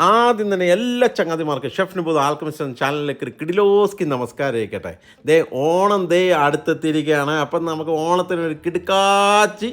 ആദ്യം തന്നെ എല്ലാ ചങ്ങാതിമാർക്കും ഷെഫിന് പോലും ആൽക്കമിസ്റ്റ് എന്ന ചാനലിലേക്ക് ഒരു കിടിലോസ്കി നമസ്കാരം ആയിക്കട്ടെ ദേ ഓണം ദേ അടുത്തെത്തിയിരിക്കുകയാണ്. അപ്പം നമുക്ക് ഓണത്തിന് ഒരു കിടുക്കാച്ചി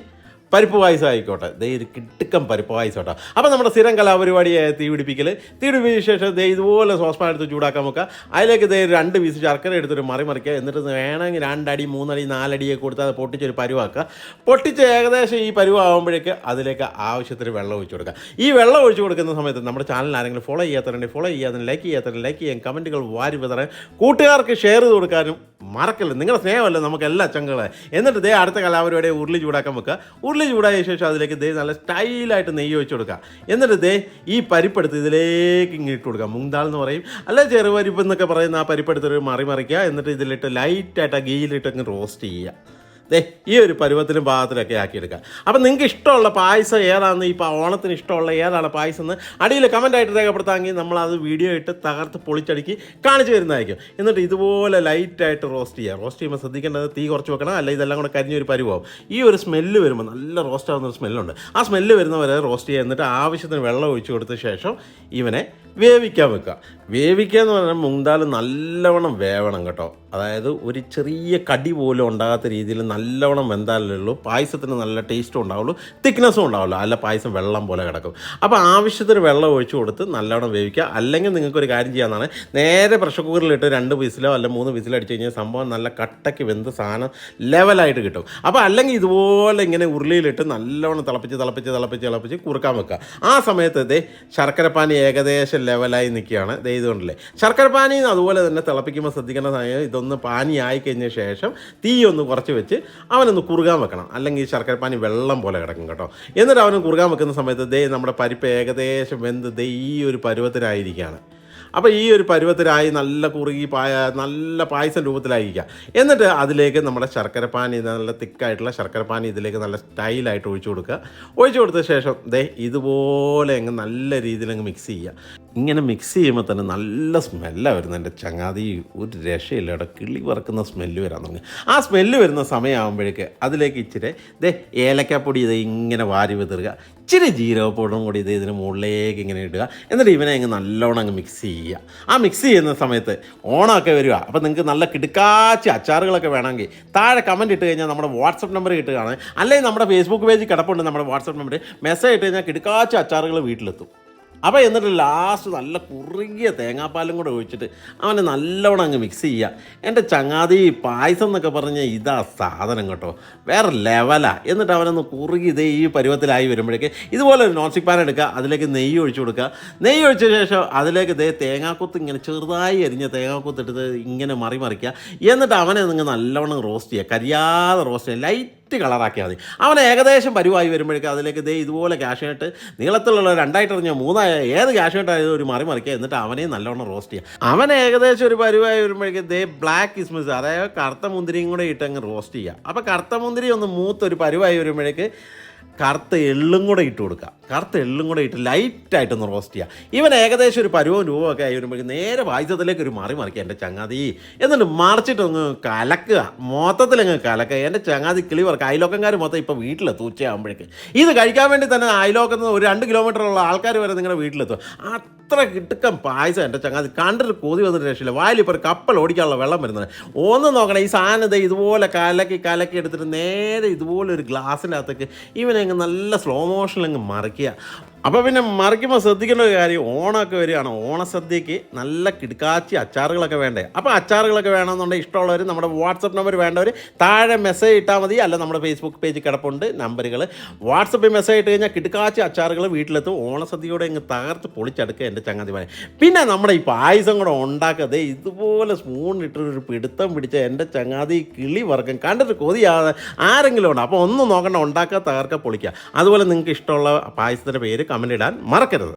പരിപ്പ് പായസം ആയിക്കോട്ടെ. ദേ ഒരു കിട്ടുക്കം പരിപ്പ് പായസം കേട്ടോ. അപ്പം നമ്മുടെ സ്ഥിരം കലാപരിപാടിയായ തീ പിടിപ്പിക്കൽ തീ പിടിപ്പിച്ച ശേഷം ദേ ഇതുപോലെ സോസ്പാൻ എടുത്ത് ചൂടാക്കാൻ നോക്കുക അതിലേക്ക് ദേ രണ്ട് പീസ് ശർക്കര എടുത്തിട്ട് മറി മറിക്കുക. എന്നിട്ട് വേണമെങ്കിൽ രണ്ടടി മൂന്നടി നാലടിയൊക്കെ കൊടുത്ത് അത് പൊട്ടിച്ചൊരു പരുവാക്കുക. പൊട്ടിച്ച് ഏകദേശം ഈ പരുവാകുമ്പോഴേക്ക് അതിലേക്ക് ആവശ്യത്തിന് വെള്ളം ഒഴിച്ചു കൊടുക്കുക. ഈ വെള്ളം ഒഴിച്ചു കൊടുക്കുന്ന സമയത്ത് നമ്മുടെ ചാനൽ ആരെങ്കിലും ഫോളോ ചെയ്യാത്തവരുണ്ടെങ്കിൽ ഫോളോ ചെയ്യാതെ ലൈക്ക് ചെയ്യാത്തവരും ലൈക്ക് ചെയ്യാൻ കമന്റുകൾ വാരി വിതറാൻ കൂട്ടുകാർക്ക് ഷെയർ ചെയ്ത് കൊടുക്കാനും മറക്കല്ല? നിങ്ങളുടെ സ്നേഹമല്ല നമുക്ക് എല്ലാ ചങ്കളെ എന്നിട്ട് ദേ അടുത്ത കലാപരിപാടി ഉരുളി ചൂടാക്കാൻ വെക്കുക. ഉരുളി ചൂടായ ശേഷം അതിലേക്ക് ദേ നല്ല സ്റ്റൈലായിട്ട് നെയ്യ് ഒഴിച്ച് കൊടുക്കുക. എന്നിട്ട് ദേ ഈ പരിപ്പെടുത്ത് ഇതിലേക്ക് ഇങ്ങനെ ഇട്ട് കൊടുക്കുക. മുങ്താൾ എന്ന് പറയും. അല്ല ചെറുപരിപ്പ് എന്നൊക്കെ പറയുന്ന ആ പരിപ്പെടുത്ത് മറി മറിക്കുക. എന്നിട്ട് ഇതിലിട്ട് ലൈറ്റായിട്ട് ആ ഗീയിലിട്ട് അങ്ങ് റോസ്റ്റ് ചെയ്യുക. ദേ ഈ ഒരു പരുവത്തിലും പാകത്തിലൊക്കെ ആക്കിയെടുക്കുക അപ്പം നിങ്ങൾക്ക് ഇഷ്ടമുള്ള പായസം ഏതാണെന്ന് ഈ ഓണത്തിന് ഇഷ്ടമുള്ള ഏതാണ് പായസം എന്ന് അടിയിൽ കമന്റായിട്ട് രേഖപ്പെടുത്താമെങ്കിൽ നമ്മൾ അത് വീഡിയോ ഇട്ട് തകർത്ത് പൊളിച്ചടുക്കി കാണിച്ചു തരുന്നതായിരിക്കും. എന്നിട്ട് ഇതുപോലെ ലൈറ്റായിട്ട് റോസ്റ്റ് ചെയ്യുക റോസ്റ്റ് ചെയ്യുമ്പോൾ ശ്രദ്ധിക്കേണ്ടത് തീ കുറച്ച് വെക്കണം അല്ല ഇതെല്ലാം കൂടെ കരിഞ്ഞൊരു പരുവാവും. ഈ ഒരു സ്മെല്ല് വരുമ്പോൾ നല്ല റോസ്റ്റ് ആവുന്ന ഒരു സ്മെല്ലുണ്ട് ആ സ്മെല്ല് വരുന്നവരെ റോസ്റ്റ് ചെയ്യുക എന്നിട്ട് ആവശ്യത്തിന് വെള്ളം ഒഴിച്ചു കൊടുത്ത ശേഷം ഇവനെ വേവിക്കാൻ വെക്കുക. വേവിക്കുക എന്ന് പറഞ്ഞാൽ മുങ്താൽ നല്ലവണ്ണം വേവണം കേട്ടോ. അതായത് ഒരു ചെറിയ കടി പോലും ഉണ്ടാകാത്ത രീതിയിൽ നല്ലവണ്ണം വെന്താലേ ഉള്ളൂ. പായസത്തിന് നല്ല ടേസ്റ്റും ഉണ്ടാവുള്ളൂ. തിക്നെസ്സും ഉണ്ടാവുള്ളൂ. അല്ല പായസം വെള്ളം പോലെ കിടക്കും. അപ്പോൾ ആവശ്യത്തിന് വെള്ളം ഒഴിച്ച് കൊടുത്ത് നല്ലവണ്ണം വേവിക്കുക. അല്ലെങ്കിൽ നിങ്ങൾക്ക് ഒരു കാര്യം ചെയ്യാമെന്നാണ് നേരെ പ്രഷർ കുക്കറിലിട്ട് രണ്ട് വിസിലോ അല്ല മൂന്ന് വിസിലോ അടിച്ച് കഴിഞ്ഞാൽ സംഭവം നല്ല കട്ടയ്ക്ക് വെന്ത് സാധനം ലെവലായിട്ട് കിട്ടും. അപ്പോൾ അല്ലെങ്കിൽ ഇതുപോലെ ഇങ്ങനെ ഉരുളിയിലിട്ട് നല്ലവണ്ണം തിളപ്പിച്ച് തിളപ്പിച്ച് തിളപ്പിച്ച് തിളപ്പിച്ച് കുറുക്കാൻ വെക്കുക. ആ സമയത്ത് ഇതേ ശർക്കരപ്പാനി ഏകദേശം ലെവലായി നിൽക്കുകയാണ്. ദേ ശർക്കര പാനി അതുപോലെ തന്നെ തിളപ്പിക്കുമ്പോൾ ശ്രദ്ധിക്കേണ്ട സമയം ഇതൊന്ന് പാനി ആയി കഴിഞ്ഞ ശേഷം തീ ഒന്ന് കുറച്ച് വെച്ച് അവനൊന്ന് കുറുകാൻ വെക്കണം. അല്ലെങ്കിൽ ശർക്കര പാനി വെള്ളം പോലെ കിടക്കും കേട്ടോ. എന്നിട്ട് അവന് കുറുകാൻ വെക്കുന്ന സമയത്ത് ദേ നമ്മുടെ പരിപ്പ് ഏകദേശം വെന്ത് ദേ ഈ ഒരു പരുവത്തിനായിരിക്കുകയാണ് അപ്പോൾ ഈ ഒരു പരുവത്തിലായി നല്ല കുറുകി പായ നല്ല പായസം രൂപത്തിലായിരിക്കുക എന്നിട്ട് അതിലേക്ക് നമ്മുടെ ശർക്കരപ്പാനി നല്ല തിക്കായിട്ടുള്ള ശർക്കരപ്പാനി ഇതിലേക്ക് നല്ല സ്റ്റൈലായിട്ട് ഒഴിച്ചു കൊടുക്കുക. ഒഴിച്ചു കൊടുത്ത ശേഷം ദേ ഇതുപോലെ അങ്ങ് നല്ല രീതിയിൽ അങ്ങ് മിക്സ് ചെയ്യുക. ഇങ്ങനെ മിക്സ് ചെയ്യുമ്പോൾ തന്നെ നല്ല സ്മെല്ലാണ് വരുന്നത് എന്റെ ചങ്ങാതി. ഒരു രക്ഷയില്ല ഇവിടെ കിളി പറക്കുന്ന സ്മെല്ല് വരാൻ തുടങ്ങി. ആ സ്മെല്ല് വരുന്ന സമയമാകുമ്പോഴേക്ക് അതിലേക്ക് ഇച്ചിരി ദേ ഏലക്കാപ്പൊടി ഇത് ഇങ്ങനെ വാരി വിതറുക. ഇച്ചിരി ജീരകപ്പൊടും കൂടി ഇത് ഇതിന് മുകളിലേക്ക് ഇങ്ങനെ ഇടുക. എന്നിട്ട് ഇവനെ അങ്ങ് നല്ലോണം അങ്ങ് മിക്സ് ചെയ്യുക. ആ മിക്സ് ചെയ്യുന്ന സമയത്ത് ഓണമൊക്കെ വരിക. അപ്പോൾ നിങ്ങൾക്ക് നല്ല കിടുക്കാച്ചി അച്ചാറുകളൊക്കെ വേണമെങ്കിൽ താഴെ കമന്റ് ഇട്ട് കഴിഞ്ഞാൽ നമ്മുടെ വാട്സപ്പ് നമ്പർ കിട്ടുകയാണ്. അല്ലെങ്കിൽ നമ്മുടെ ഫേസ്ബുക്ക് പേജ് കിടപ്പുണ്ട്. നമ്മുടെ വാട്സപ്പ് നമ്പർ മെസ്സേജ് ഇട്ട് കഴിഞ്ഞാൽ കിടുക്കാച്ചി അച്ചാറുകൾ വീട്ടിലെത്തും. അപ്പോൾ എന്നിട്ട് ലാസ്റ്റ് നല്ല കുറുകിയ തേങ്ങാപ്പാലും കൂടെ ഒഴിച്ചിട്ട് അവനെ നല്ലവണ്ണം അങ്ങ് മിക്സ് ചെയ്യുക. എന്റെ ചങ്ങാതി പായസം എന്നൊക്കെ പറഞ്ഞാൽ ഇതാ സാധനം കേട്ടോ. വേറെ ലെവലാ എന്നിട്ട് അവനൊന്ന് കുറുകി ഇതേ ഈ പരുവത്തിലായി വരുമ്പോഴേക്ക് ഇതുപോലെ ഒരു നോൺ സ്റ്റിക് പാൻ എടുക്കുക അതിലേക്ക് നെയ്യ് ഒഴിച്ചു കൊടുക്കുക. നെയ്യ് ഒഴിച്ച ശേഷം അതിലേക്ക് ഇതേ തേങ്ങാക്കൊത്ത് ഇങ്ങനെ ചെറുതായി അരിഞ്ഞ തേങ്ങാക്കൊത്ത് എടുത്ത് ഇങ്ങനെ മറി മറിക്കുക എന്നിട്ട് അവനെ നിങ്ങൾ നല്ലവണ്ണം റോസ്റ്റ് ചെയ്യുക. കരിയാതെ റോസ്റ്റ് ചെയ്യുക. ലൈറ്റ് ലൈറ്റ് കളറാക്കിയാൽ മതി. അവൻ ഏകദേശം പരിവായി വരുമ്പോഴേക്കും അതിലേക്ക് ദേ ഇതുപോലെ ക്യാഷായിട്ട് നീളത്തിലുള്ള രണ്ടായിട്ട് എറിഞ്ഞ മൂന്നായ ഏത് ക്യാഷായിട്ടായാലും ഒരു മറി മറിക്കുക. എന്നിട്ട് അവനെ നല്ലോണം റോസ്റ്റ് ചെയ്യുക. അവൻ ഏകദേശം ഒരു പരിവായി വരുമ്പോഴേക്കും ദേ ബ്ലാക്ക് കിസ്മിസ് അതായത് കറുത്ത മുന്തിരിയും കൂടെ ഇട്ട് അങ്ങ് റോസ്റ്റ് ചെയ്യുക. അപ്പോൾ കറുത്ത മുന്തിരി ഒന്ന് മൂത്തൊരു പരിവായി വരുമ്പോഴേക്ക് കറുത്ത എള്ളും കൂടെ ഇട്ട് കൊടുക്കുക. കറുത്ത എള്ളും കൂടെ ഇട്ട് ലൈറ്റായിട്ടൊന്ന് റോസ്റ്റ് ചെയ്യുക ഇവൻ ഏകദേശം ഒരു പരുവം രൂപം ഒക്കെ ആയി വരുമ്പോഴേക്കും നേരെ വായിച്ചതിലേക്ക് ഒരു മാറി മറിക്കുക എന്റെ ചങ്ങാതി. എന്നിട്ട് മറിച്ചിട്ടൊന്ന് കലക്കുക. മൊത്തത്തിലങ്ങ് കലക്കുക. എന്റെ ചങ്ങാതി കിളി വർക്ക് അയലോക്കംകാർ മൊത്തം ഇപ്പോൾ വീട്ടിലെത്തും ഉച്ചയാകുമ്പോഴേക്ക് ഇത് കഴിക്കാൻ വേണ്ടി തന്നെ അയലോക്കത്ത് ഒരു രണ്ട് കിലോമീറ്ററുള്ള ആൾക്കാർ വരെ നിങ്ങളുടെ വീട്ടിലെത്തും. അത്ര കിട്ടുക്കം പായസം എന്റെ ചങ്ങാതി. കണ്ടിട്ട് കൊതി വന്നിട്ട് രക്ഷയില്ല. ഒരു കപ്പൽ ഓടിക്കാനുള്ള വെള്ളം വരുന്നത് ഒന്ന് നോക്കണം ഈ സാധനം ദേ ഇതുപോലെ കലക്കി കലക്കി എടുത്തിട്ട് നേരെ ഇതുപോലെ ഒരു ഗ്ലാസ്സിന്റെ അകത്തേക്ക് ഇവനെ അങ്ങ് നല്ല സ്ലോ മോഷനിൽ അങ്ങ് മറിക്കുക അപ്പോൾ പിന്നെ മറിക്കുമ്പോൾ ശ്രദ്ധിക്കേണ്ട ഒരു കാര്യം ഓണമൊക്കെ വരികയാണ്. ഓണസദ്യക്ക് നല്ല കിടുക്കാച്ചി അച്ചാറുകളൊക്കെ വേണ്ടേ? അപ്പോൾ അച്ചാറുകളൊക്കെ വേണമെന്നുണ്ടെങ്കിൽ ഇഷ്ടമുള്ളവർ നമ്മുടെ വാട്സപ്പ് നമ്പർ വേണ്ടവർ താഴെ മെസ്സേജ് ഇട്ടാൽ മതി. അല്ല നമ്മുടെ ഫേസ്ബുക്ക് പേജ് കിടപ്പുണ്ട്. നമ്പറുകൾ വാട്സപ്പിൽ മെസ്സേജ് ഇട്ട് കഴിഞ്ഞാൽ കിടുക്കാച്ചി അച്ചാറുകൾ വീട്ടിലെത്തും. ഓണസദ്യയോടെ അങ്ങ് തകർത്ത് പൊളിച്ചെടുക്കുക എന്റെ ചങ്ങാതിമാരെ പിന്നെ നമ്മുടെ ഈ പായസം കൂടെ ഉണ്ടാക്കാതെ ഇതുപോലെ സ്പൂണിട്ടൊരു പിടുത്തം പിടിച്ച എന്റെ ചങ്ങാതി കിളി വർഗം കണ്ടിട്ട് കൊതിയാതെ ആരെങ്കിലും ഉണ്ട്? അപ്പോൾ ഒന്നും നോക്കണ്ട ഉണ്ടാക്കുക തകർക്കുക പൊളിക്കുക. അതുപോലെ നിങ്ങൾക്ക് ഇഷ്ടമുള്ള പായസത്തിന്റെ പേര് കമന്റ് ഇടാൻ മറക്കരുത്.